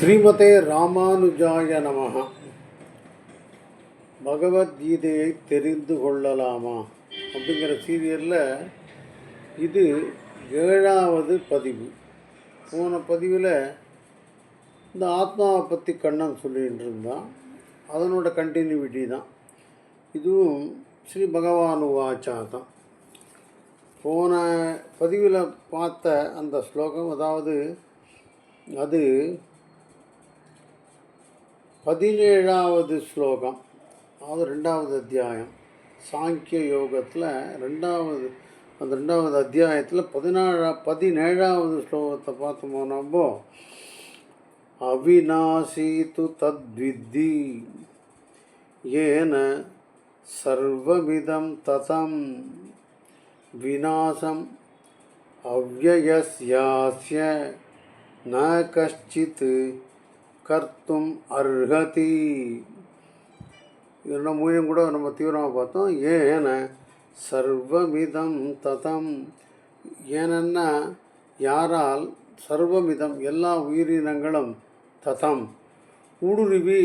ஸ்ரீமதே ராமானுஜாய நமஹ. பகவத்கீதையை தெரிந்து கொள்ளலாமா? அப்படிங்கிற சீரியலில் இது ஏழாவது பதிவு. போன பதிவில் இந்த ஆத்மாவை பற்றி கண்ணன் சொல்லிகிட்டு இருந்தான். அதனோட கண்டினியூட்டி தான். இதுவும் ஸ்ரீ பகவான் வாச்சா தான் போன பதிவில் பார்த்த அந்த ஸ்லோகம் அதாவது அது பதினேழாவது ஸ்லோகம் அதாவது ரெண்டாவது அத்தியாயம் சாங்கிய யோகத்தில் ரெண்டாவது அந்த ரெண்டாவது அத்தியாயத்தில் பதினாழா பதினேழாவது ஸ்லோகத்தை பார்த்தோமோ நம்ம? அவிநாசி து தத்வித்தி ஏன சர்வமிதம் ததம் விநாசம் அவ்வயஸ்யாஸ்ய ந கஷ்டித் கர்த்தும் அர்ஹதி. இதெல்லாம் மூலியம் கூட நம்ம தீவிரமாக பார்த்தோம். ஏன சர்வமிதம் ததம். ஏனென்னா யாரால் சர்வமிதம் எல்லா உயிரினங்களும் ததம். ஊடுருவி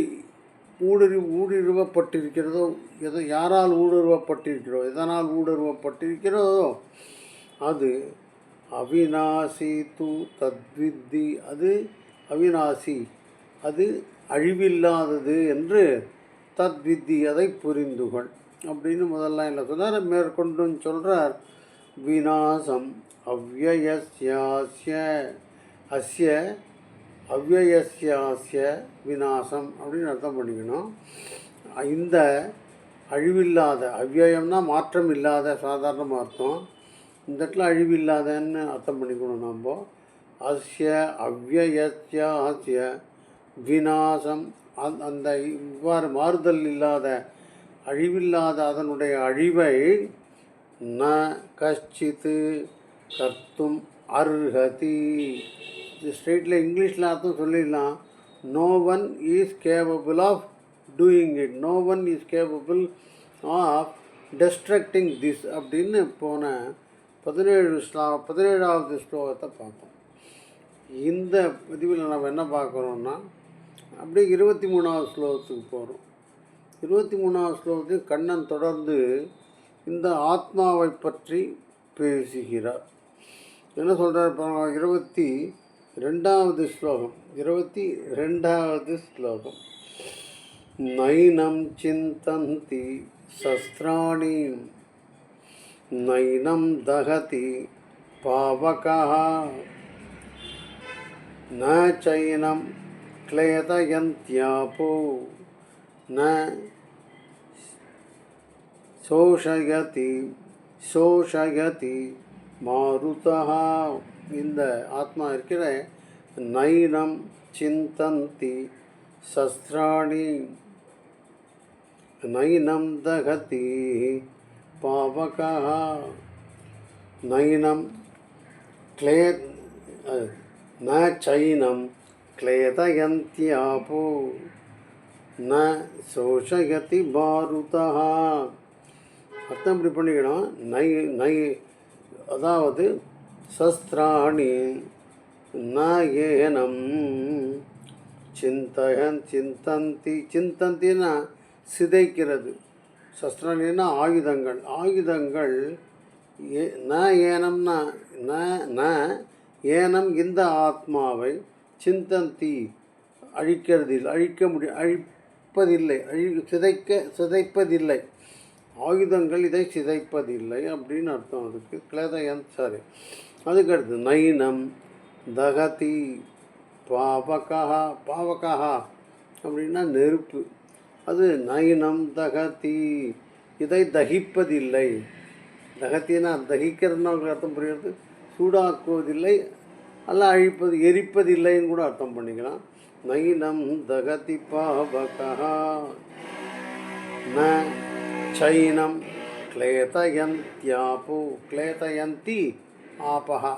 ஊடுருவி ஊடுருவப்பட்டிருக்கிறதோ எதை யாரால் ஊடுருவப்பட்டிருக்கிறதோ எதனால் ஊடுருவப்பட்டிருக்கிறதோ அது அவிநாசி தூ தத்வித்தி அது அவிநாசி. அது அழிவில்லாதது என்று தத்வித்தி அதை புரிந்துகொள் அப்படின்னு முதல்ல என்ன சொன்னார். மேற்கொண்டும் சொல்கிறார் விநாசம் அவ்வயஸ்யாஸ்ய அஸ்ய அவ்வயஸ்யாஸ்ய விநாசம் அப்படின்னு அர்த்தம் பண்ணிக்கணும். இந்த அழிவில்லாத அவ்வயம்னா மாற்றம் இல்லாத சாதாரணமாக அர்த்தம். இந்த இடத்துல அழிவில்லாதன்னு அர்த்தம் பண்ணிக்கணும் நம்ம. அஸ்ய அவ்வயஸ்யாஸ்ய விநாசம். அந் அந்த இவ்வாறு மாறுதல் இல்லாத அழிவில்லாத அதனுடைய அழிவை ந கஷ்டித்து கர்த்தும் அர்ஹதி. இது ஸ்ட்ரெயிட்டில் இங்கிலீஷில் அர்த்தம் சொல்லிடலாம். No one is capable of doing it no one is capable of destructing this அப்படின்னு போன பதினேழு ஸ்லா பதினேழாவது ஸ்லோகத்தை பார்த்தோம் இந்த பதிவில் நம்ம என்ன பார்க்குறோன்னா அப்படியே இருபத்தி மூணாவது ஸ்லோகத்துக்கு போகிறோம் இருபத்தி மூணாவது ஸ்லோகத்தில் கண்ணன் தொடர்ந்து இந்த ஆத்மாவை பற்றி பேசுகிறார். என்ன சொல்கிறார் இருபத்தி ரெண்டாவது ஸ்லோகம் இருபத்தி ரெண்டாவது ஸ்லோகம். நைனம் சிந்தந்தி சஸ்திராணி நைனம் தகதி பாவகா ந சைனம் क्लेदयन्त्यापो न शोषयति शोषयति மாருதா இந்த ஆத்மா இருக்கிற நைனம் சிந்தந்தி சஸ்திராணி நைனம் தகதி பாவகா நைனம் क्ले न चैनं क्लेदयन्त्यापो न शोषयति மாருதः அர்த்தம் இப்படி பண்ணிக்கணும் நை நை அதாவது சஸ்திராணி ந ஏனம் சிந்தயன் சிந்தந்தி சிந்தந்தின்னா சிதைக்கிறது சஸ்திராணின்னா ஆயுதங்கள் ஆயுதங்கள் ஏ ந ஏனம்னா ந ந ஏனம் இந்த ஆத்மாவை சிந்தந்தி அழிக்கிறதில் அழிக்க முடியும் அழிப்பதில்லை அழி சிதைக்க சிதைப்பதில்லை. ஆயுதங்கள் இதை சிதைப்பதில்லை அப்படின்னு அர்த்தம். அதுக்கு கிளதயன் சாரி. அதுக்கடுத்து நைனம் தகதி பாவகா பாவகா அப்படின்னா நெருப்பு. அது நைனம் தகதி இதை தகிப்பதில்லை. தகத்தினா தகிக்கிறதுனா அர்த்தம் புரியுறது சூடாக்குவதில்லை அல்ல அழிப்பது எரிப்பதில்லைன்னு கூட அர்த்தம் பண்ணிக்கலாம். நயினம் தகதி பாவகா ந சைனம் கிளேதயந்தியாபோ கிளேதயந்தி ஆபகா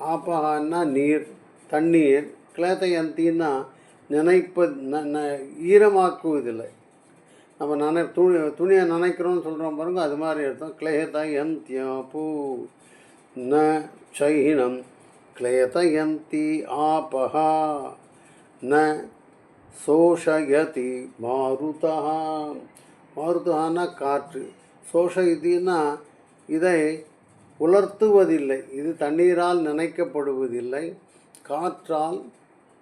ஆபகான்னா நீர் தண்ணீர். கிளேதயந்தின்னா நினைப்ப ந- ஈரமாக்குவதில்லை. நம்ம நனை துணி துணியை நினைக்கிறோம்னு சொல்கிறோம் பாருங்கள் அது மாதிரி அர்த்தம். கிளேதயந்தியாப்பு ந சைனம் क्लेतयन्ति आपः ந சோஷயதி மாருதா மாருதான்னா காற்று சோஷயதினா இதை உலர்த்துவதில்லை இது தண்ணீரால் நினைக்கப்படுவதில்லை காற்றால்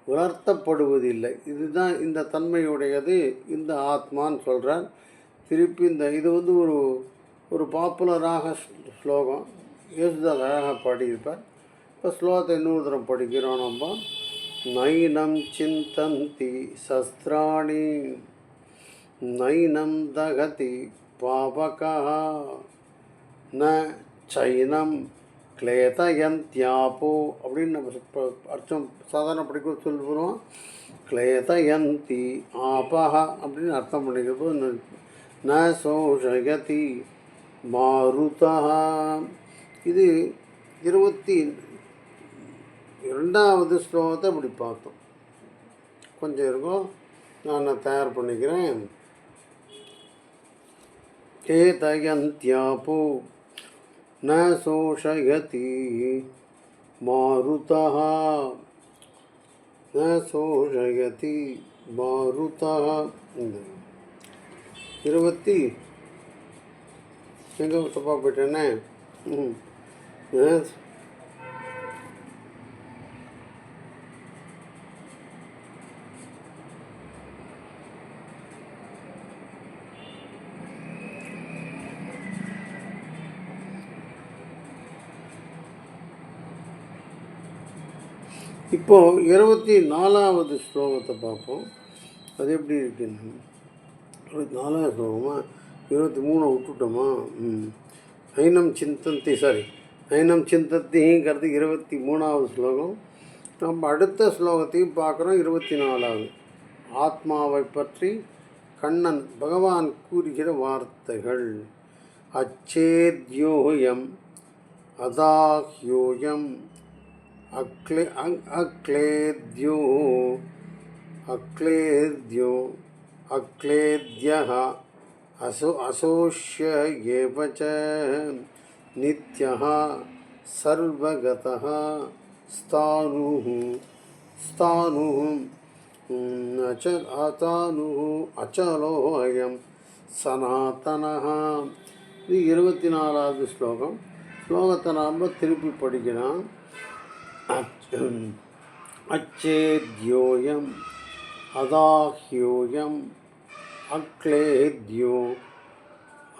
உலர்த்தப்படுவதில்லை இதுதான் இந்த தன்மையுடையது இந்த ஆத்மான்னு சொல்கிறார் திருப்பி இந்த இது வந்து ஒரு ஒரு பாப்புலராக ஸ்லோகம் இயேசுதாஸ் அழகாக பாடியிருப்பார் இப்போ ஸ்லோகத்தை இன்னொரு தரம் படிக்கிறோம் நம்ம. நைனம் சிந்தந்தி சஸ்திராணி. நைனம் தகதி பாவகா ந சைனம் கிளேதயந்தியாபோ அப்படின்னு நம்ம இப்போ அர்த்தம் சாதாரண படிக்க சொல்லுவோம் கிளேதயந்தி ஆபஹா அப்படின்னு அர்த்தம் பண்ணிக்கிறது ந சோஷயதி மாருதா இது இருபத்தி இரண்டாவது ஸ்லோகத்தை இப்படி பார்த்தோம் கொஞ்சம் இருக்கும் நான் தயார் பண்ணிக்கிறேன் கேதயந்தியாபோ न शोषयति मारुतः न शोषयति मारुतः இந்த இருபத்தி எங்கே தப்பாக போயிட்டேனே இப்போது இப்போ இருபத்தி நாலாவது ஸ்லோகத்தை பார்ப்போம். அது எப்படி இருக்குன்னு இருபத்தி நாலாவது ஸ்லோகமா? இருபத்தி மூணை விட்டுட்டோமா? ம். ஐனம் சிந்தந்தி சாரி ஐனம் சிந்தத்திங்கிறது இருபத்தி மூணாவது ஸ்லோகம். நம்ம அடுத்த ஸ்லோகத்தையும் பார்க்குறோம் இருபத்தி நாலாவது ஆத்மாவை பற்றி கண்ணன் பகவான் கூறுகிற வார்த்தைகள். அச்சேத்யோயம் அதாஹ்யோயம் అక్లే అక్లేద్యో అక్లేద్యో అక్లేద్య అసో అశోష్య ఏవ నిత్య సర్వగత స్థాను స్థాను అచ అతాను అచలోయం సనాతన. ఇది ఇరవై నాలుగు శ్లోకం. శ్లోకతనాంలో తిరిగి పడిగిన अच्छेद्योऽयम् अदाह्योऽयम्, अक्लेद्यो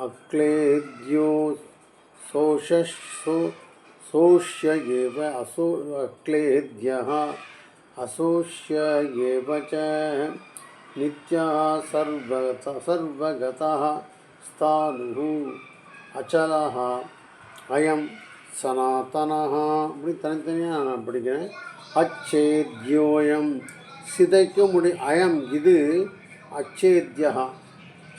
अक्लेद्यो शोषो शोष्य एव असो, अक्लेद्यः अशोष्य एव च नित्यः सर्वगत सर्वगतः अचलः अयं சனாதனஹா அப்படின்னு தனித்தனியாக நான் படிக்கிறேன். அச்சேத்யோயம். சிதைக்க முடி அயம் இது அச்சேத்யா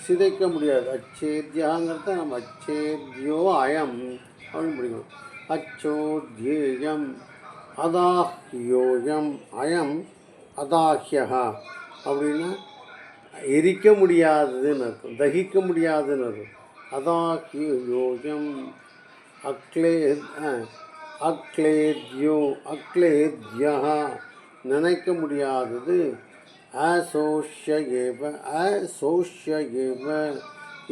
சிதைக்க முடியாது. அச்சேத்யாங்கிறத நம்ம அச்சேத்யோ அயம் அப்படின்னு படிக்கணும். அச்சோத்யேயம். அதாஹ்யோயம். அயம் அதாஹ்யா அப்படின்னா எரிக்க முடியாததுன்னு அர்த்தம். தகிக்க முடியாதுன்னு அர்த்தம். அதாஹ்யோயம். அக்லே அக்லேத்யோ அக்லேத்யா நினைக்க முடியாதது. அசோஷ்ய ஏவ அசோஷ்ய ஏவ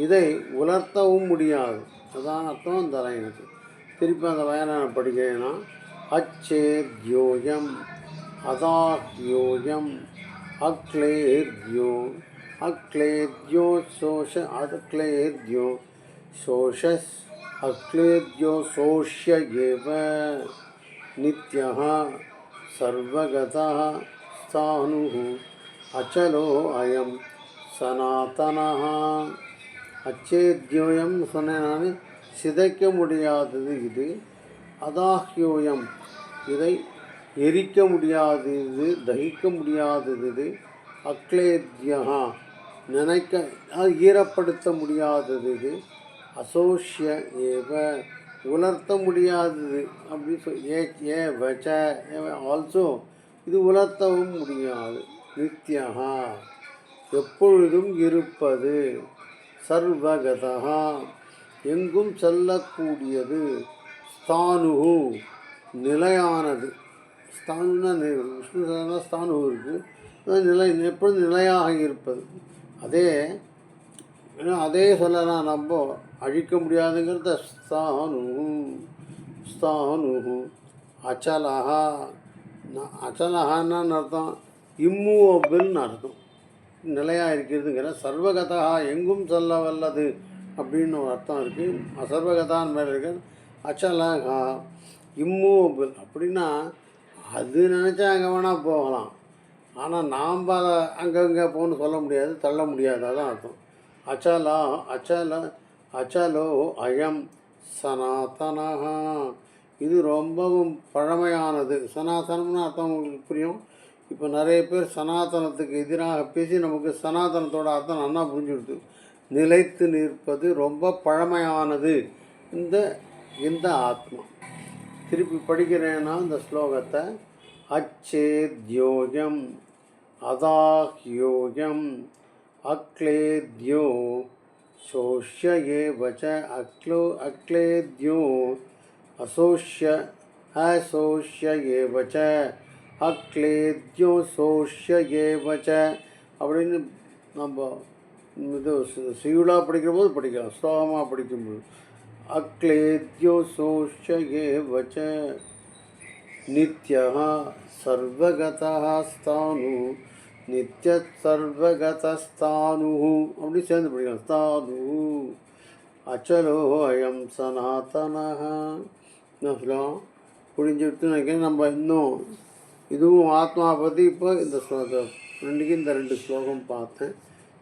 இதை உலர்த்தவும் முடியாது. அதான் அர்த்தம் தரேன் எனக்கு திருப்பி அந்த வயலை நான் படிக்கிறேன்னா அச்சேத்யோயம் அதாஹ்யோயம் அக்லேத்யோ அக்லேத்யோ சோஷ அக்லேத்யோ சோஷஸ் अक्लेद्यो शोष्य एव नित्यः सर्वगतः स्थाणुः अचलो अयं சனாதனஹ அச்சேத்யோயம் சொன்னேன் நான் சிதைக்க முடியாதது இது அதாஹ்யோயம் இதை எரிக்க முடியாதது தகிக்க முடியாதது இது அக்லேத்யா நினைக்க அது ஈரப்படுத்த முடியாதது இது அசோஷிய ஏவ உலர்த்த முடியாதது அப்படின்னு சொல் ஏ ஏ வச்ச ஆல்சோ இது உலர்த்தவும் முடியாது. நித்யகா எப்பொழுதும் இருப்பது சர்வகதா எங்கும் செல்லக்கூடியது ஸ்தானுகு நிலையானது. ஸ்தானுன்னா விஷ்ணு சதனா ஸ்தானு இருக்குது நிலை எப்பொழுதும் நிலையாக இருப்பது? அதே அதே சொல்லலாம் நம்ம. அழிக்க முடியாதுங்கிறத ஸ்தானு ஸ்தானு. அச்சலஹா ந- அச்சலஹான்னு அர்த்தம் இம்மூவபிள்னு அர்த்தம். நிலையாக இருக்கிறதுங்கிற சர்வகதா எங்கும் செல்ல வல்லது அப்படின்னு ஒரு அர்த்தம் இருக்குது அசர்வகதான் மேலே இருக்க அச்சலகா இம்மூவபிள் அப்படின்னா அது நினச்சா அங்கே வேணால் போகலாம். ஆனால் நாம் அதை அங்கங்கே போகணும்னு சொல்ல முடியாது தள்ள முடியாது. அதான் அர்த்தம். அச்சலா அச்சலா அச்சலோ அயம் சனாதனஹா. இது ரொம்பவும் பழமையானது. சனாதனம்னு அர்த்தம் உங்களுக்கு புரியும்? இப்போ நிறைய பேர் சனாதனத்துக்கு எதிராக பேசி நமக்கு சனாதனத்தோட அர்த்தம் நல்லா புரிஞ்சுடுது. நிலைத்து நிற்பது ரொம்ப பழமையானது. இந்த இந்த ஆத்மா. திருப்பி படிக்கிறேன்னா இந்த ஸ்லோகத்தை அச்சேத்யோயம் அதாஹ்யோயம் அக்லேத்யோ சோஷ்ய ஏவச்ச அக்லோ அக்லேத்யோ அசோஷ்ய அசோஷ்ய ஏவச்ச அக்லேத்யோ சோஷ்ய ஏவச்ச அப்படின்னு நம்ம இது சியுளாக படிக்கிற போது படிக்கலாம் ஸ்லோகமாக படிக்கும்போது அக்லேத்யோ சோஷ்ய ஏவச்ச नित्यः सर्वगतः ஸ்தானு நித்திய சர்வகதஸ்தானுः அப்படி சேர்ந்து படிக்கலாம் ஸ்தானு அச்சலோ அயம் சனாதனः என்ன சொல்லலாம் புரிஞ்சுட்டு நினைக்கிறேன் நம்ம இன்னும் இதுவும் ஆத்மா பற்றி இப்போ இந்த ஸ்லோகம் ரெண்டுக்கு இந்த ரெண்டு ஸ்லோகம் பார்த்தேன்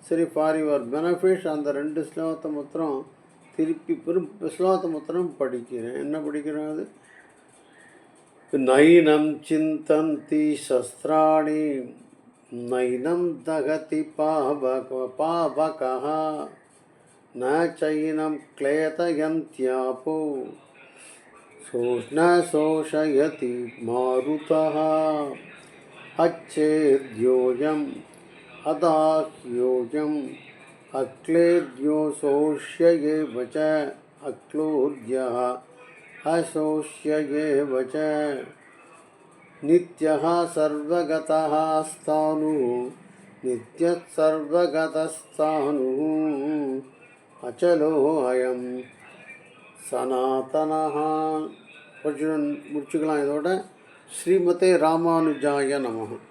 சரி ஃபார் யுவர் பெனிஃபிட் அந்த ரெண்டு ஸ்லோகத்தை மாத்திரம் திருப்பி பெரும் ஸ்லோகத்தை மாத்திரம் படிக்கிறேன் என்ன படிக்கிறேன் அது नैनं चिन्तन्ति शस्त्राणि नैनं दहति पावक पावकः। न चैनं क्लेदयन्त्यापो सोष्ण शोषयति मारुतः। अच्छेद्योऽयम् अदाह्योऽयम्। अक्लेद्यो शोष्य एव च अक्लोद्यः। अशोष्य एव च నిత్య సర్వగత స్థాను నిత్యసర్వగతస్థాను అచలోహయం సనాతన అర్జునన్ ముడుచుకలాం இதோட శ్రీమతే రామానుజాయ நமகம்